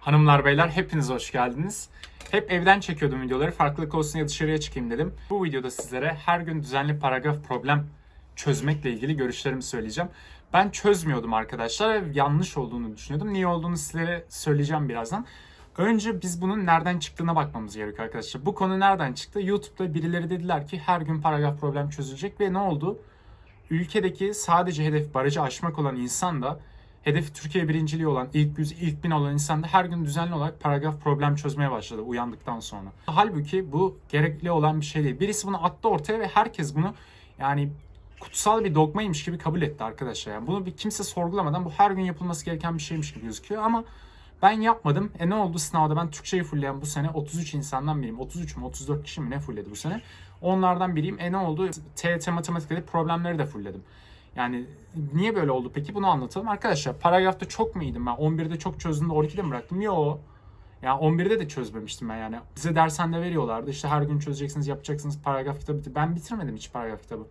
Hanımlar beyler hepiniz hoş geldiniz. Hep evden çekiyordum videoları. Farklılık olsun ya dışarıya çıkayım dedim. Bu videoda sizlere her gün düzenli paragraf problem çözmekle ilgili görüşlerimi söyleyeceğim. Ben çözmüyordum arkadaşlar yanlış olduğunu düşünüyordum. Niye olduğunu sizlere söyleyeceğim birazdan. Önce biz bunun nereden çıktığına bakmamız gerekiyor arkadaşlar. Bu konu nereden çıktı? YouTube'da birileri dediler ki her gün paragraf problem çözülecek ve ne oldu? Ülkedeki sadece hedef barajı aşmak olan insan da hedefi Türkiye birinciliği olan ilk yüz, ilk bin olan insan da her gün düzenli olarak paragraf problem çözmeye başladı uyandıktan sonra. Halbuki bu gerekli olan bir şey değil. Birisi bunu attı ortaya ve herkes bunu yani kutsal bir dogmaymış gibi kabul etti arkadaşlar. Yani bunu bir kimse sorgulamadan bu her gün yapılması gereken bir şeymiş gibi gözüküyor ama ben yapmadım. E ne oldu sınavda? Ben Türkçeyi fullleyen bu sene 33 insandan biriyim. 33 mü 34 kişi mi ne fullledi bu sene? Onlardan biriyim. E ne oldu? TET matematikte problemleri de fullledim. Yani niye böyle oldu peki? Bunu anlatalım. Arkadaşlar paragrafta çok mu iyiydim ben? 11'de çok çözdüm de 12'de mi bıraktım? Yo. Ya 11'de de çözmemiştim ben yani. Bize dershanede veriyorlardı. İşte her gün çözeceksiniz, yapacaksınız paragraf kitabı. Ben bitirmedim hiç paragraf kitabı.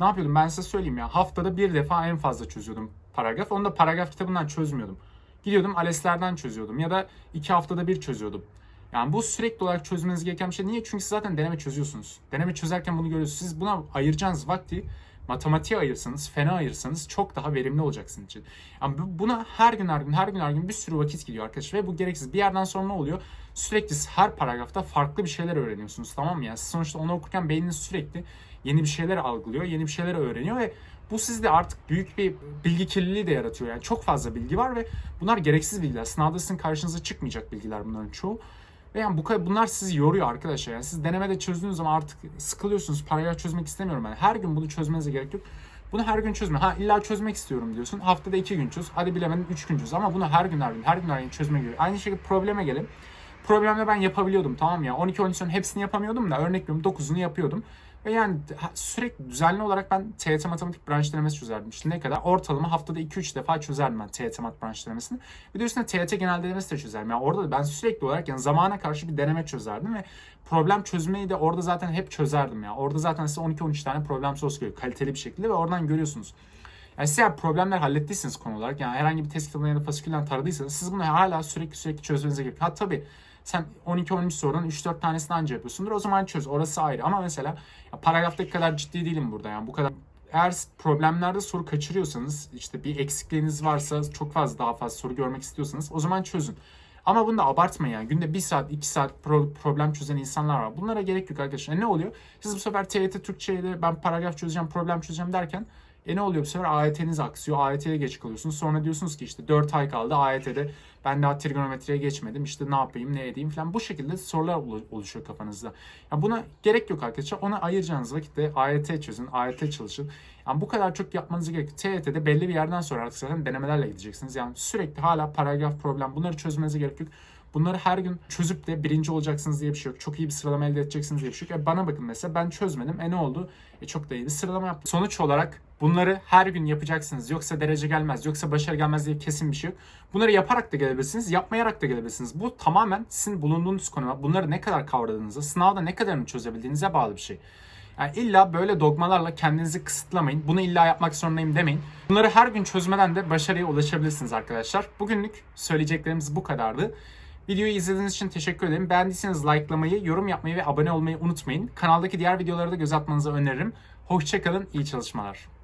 Ne yapıyordum? Ben size söyleyeyim ya. Haftada bir defa en fazla çözüyordum paragraf. Onu da paragraf kitabından çözmüyordum. Gidiyordum ALES'lerden çözüyordum ya da iki haftada bir çözüyordum. Yani bu sürekli olarak çözmeniz gereken bir şey. Niye? Çünkü siz zaten deneme çözüyorsunuz. Deneme çözerken bunu görüyorsunuz. Siz buna ayıracağınız vakti matematiğe ayırsanız, fena ayırsanız çok daha verimli olacaksınız için. Yani bu- buna her gün her gün her gün her gün bir sürü vakit gidiyor arkadaşlar ve bu gereksiz. Bir yerden sonra ne oluyor? Sürekli her paragrafta farklı bir şeyler öğreniyorsunuz tamam mı? Yani sonuçta onu okurken beyniniz sürekli yeni bir şeyler algılıyor, yeni bir şeyler öğreniyor ve bu sizde artık büyük bir bilgi kirliliği de yaratıyor. Yani çok fazla bilgi var ve bunlar gereksiz bilgiler. Sınavda sizin karşınıza çıkmayacak bilgiler bunların çoğu. Ve yani bu bunlar sizi yoruyor arkadaşlar. Yani siz denemede çözdüğünüz zaman artık sıkılıyorsunuz. Paragraf çözmek istemiyorum yani. Her gün bunu çözmenize gerek yok. Bunu her gün çözme. Ha illa çözmek istiyorum diyorsun. Haftada iki gün çöz. Hadi bilemedin üç gün çöz. Ama bunu her gün her gün her gün her gün çözmek gerekiyor. Aynı şekilde probleme gelin. Problemde ben yapabiliyordum tamam ya. 12 13'ün hepsini yapamıyordum da örnek veriyorum 9'unu yapıyordum. Ve yani sürekli düzenli olarak ben TYT matematik branş denemesi çözerdim. İşte ne kadar? Ortalama haftada 2-3 defa çözerdim ben TYT mat branş denemesini. Bir de üstüne TYT genel denemesi de çözerdim. Yani orada da ben sürekli olarak yani zamana karşı bir deneme çözerdim ve problem çözmeyi de orada zaten hep çözerdim ya. Orada zaten size 12-13 tane problem sorusu geliyor kaliteli bir şekilde ve oradan görüyorsunuz. Yani siz eğer problemler hallettiyseniz konu olarak yani herhangi bir test kitabından ya da fasikülden taradıysanız siz bunu hala sürekli sürekli çözmenize gerekiyor. Ha tabii sen 12-13 sorunun 3-4 tanesini anca yapıyorsundur. O zaman çöz. Orası ayrı. Ama mesela paragraftaki kadar ciddi değilim burada yani. Bu kadar eğer problemlerde soru kaçırıyorsanız işte bir eksikliğiniz varsa çok fazla daha fazla soru görmek istiyorsanız o zaman çözün. Ama bunu da abartmayın yani. Günde 1 saat 2 saat pro- problem çözen insanlar var. Bunlara gerek yok arkadaşlar. E ne oluyor? Siz bu sefer TYT Türkçe'de ben paragraf çözeceğim, problem çözeceğim derken e ne oluyor bu sefer? AYT'niz aksıyor. AYT'ye geç kalıyorsunuz. Sonra diyorsunuz ki işte 4 ay kaldı AYT'de. Ben daha trigonometriye geçmedim. İşte ne yapayım, ne edeyim falan. Bu şekilde sorular olu- oluşuyor kafanızda. Yani buna gerek yok arkadaşlar. Ona ayıracağınız vakitte AYT çözün, AYT çalışın. Yani bu kadar çok yapmanız gerekiyor. TYT'de belli bir yerden sonra artık zaten denemelerle gideceksiniz. Yani sürekli hala paragraf problem. Bunları çözmenize gerek yok. Bunları her gün çözüp de birinci olacaksınız diye bir şey yok. Çok iyi bir sıralama elde edeceksiniz diye bir şey yok. E bana bakın mesela ben çözmedim. E ne oldu? E çok da iyi bir sıralama yaptım. Sonuç olarak bunları her gün yapacaksınız. Yoksa derece gelmez, yoksa başarı gelmez diye kesin bir şey yok. Bunları yaparak da gelebilirsiniz, yapmayarak da gelebilirsiniz. Bu tamamen sizin bulunduğunuz konuma, bunları ne kadar kavradığınıza, sınavda ne kadarını çözebildiğinize bağlı bir şey. Yani illa böyle dogmalarla kendinizi kısıtlamayın. Bunu illa yapmak zorundayım demeyin. Bunları her gün çözmeden de başarıya ulaşabilirsiniz arkadaşlar. Bugünlük söyleyeceklerimiz bu kadardı. Videoyu izlediğiniz için teşekkür ederim. Beğendiyseniz likelamayı, yorum yapmayı ve abone olmayı unutmayın. Kanaldaki diğer videoları da göz atmanızı öneririm. Hoşçakalın, iyi çalışmalar.